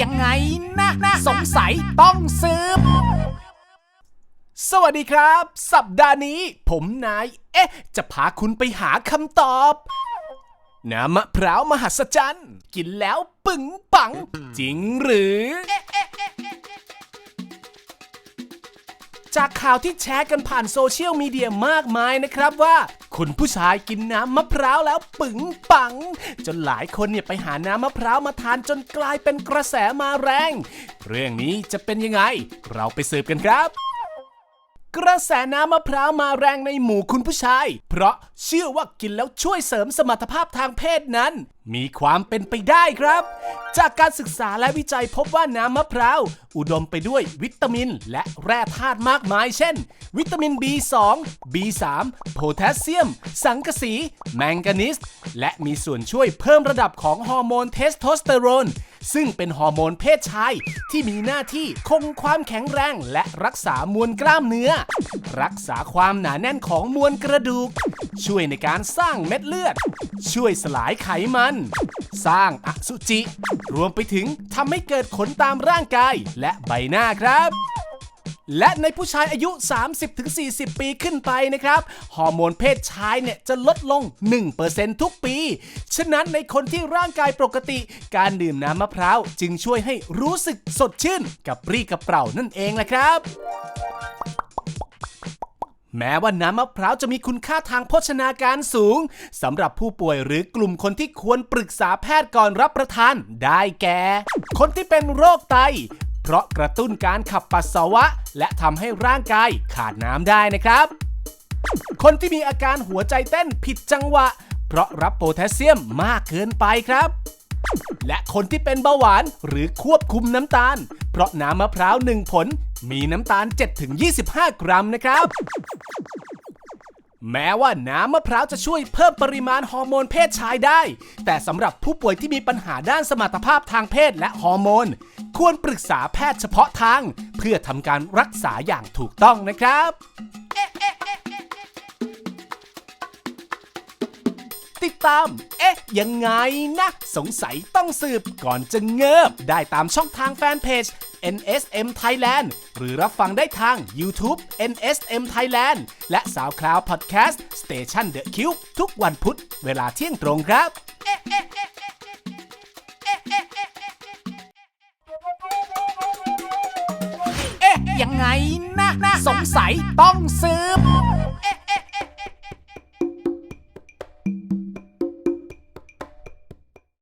ยังไงนะนะสงสัยต้องสืบสวัสดีครับ สัปดาห์นี้ ผมนาย เอ๊ะ จะพาคุณไปหาคำตอบ น้ำมะพร้าวมหัศจรรย์ กินแล้วปึงปัง จริงหรือ จากข่าวที่แชร์กันผ่านโซเชียลมีเดียมากมายนะครับว่า คุณผู้ชายกินน้ำมะพร้าวแล้วปึงปัง จนหลายคนเนี่ยไปหาน้ำมะพร้าวมาทานจนกลายเป็นกระแสมาแรง เรื่องนี้จะเป็นยังไง เราไปสืบกันครับกระแสน้ำมะพร้าวมาแรงในหมู่คุณผู้ชาย เพราะเชื่อว่ากินแล้วช่วยเสริมสมรรถภาพทางเพศนั้นมีความเป็นไปได้ครับ จากการศึกษาและวิจัยพบว่าน้ำมะพร้าว อุดมไปด้วยวิตามิน และแร่ธาตุมากมาย เช่น วิตามิน B2 B3 โพแทสเซียม สังกะสี แมงกานีสและมีส่วนช่วยเพิ่มระดับของฮอร์โมนเทสโทสเตอโรน ซึ่งเป็นฮอร์โมนเพศชาย ที่มีหน้าที่คงความแข็งแรงและรักษามวลกล้ามเนื้อ รักษาความหนาแน่นของมวลกระดูก ช่วยในการสร้างเม็ดเลือด ช่วยสลายไขมันสร้างอสุจิ รวมไปถึงทำให้เกิดขนตามร่างกายและใบหน้าครับและในผู้ชายอายุ 30-40 ปีขึ้นไปนะครับ ฮอร์โมนเพศชายเนี่ยจะลดลง 1%ทุกปี ฉะนั้นในคนที่ร่างกายปกติ การดื่มน้ำมะพร้าวจึงช่วยให้รู้สึกสดชื่น กับปรีกระเปร่านั่นเองแหละครับ แม้ว่าน้ำมะพร้าวจะมีคุณค่าทางโภชนาการสูงสำหรับผู้ป่วยหรือกลุ่มคนที่ควรปรึกษาแพทย์ก่อนรับประทาน ได้แก่ คนที่เป็นโรคไต เพราะกระตุ้นการขับปัสสาวะ และทำให้ร่างกายขาดน้ำได้นะครับ คนที่มีอาการหัวใจเต้นผิดจังหวะ เพราะรับโพแทสเซียมมากเกินไปครับและคนที่เป็นเบาหวานหรือควบคุมน้ำตาล เพราะน้ำมะพร้าวหนึ่งผล มีน้ำตาล 7-25 กรัมนะครับ แม้ว่าน้ำมะพร้าวจะช่วยเพิ่มปริมาณฮอร์โมนเพศชายได้ แต่สำหรับผู้ป่วยที่มีปัญหาด้านสมรรถภาพทางเพศและฮอร์โมน ควรปรึกษาแพทย์เฉพาะทาง เพื่อทำการรักษาอย่างถูกต้องนะครับ ติดตาม เอ๊ะ ยังไงนะ สงสัยต้องสืบก่อนจะเงิบ ได้ตามช่องทางแฟนเพจ NSM Thailand หรือรับฟังได้ทาง YouTube NSM Thailand และ SoundCloud Podcast Station The Cube ทุกวันพุธเวลาเที่ยงตรงครับเอ๊ะยังไงนะนะ สงสัยต้องสืบ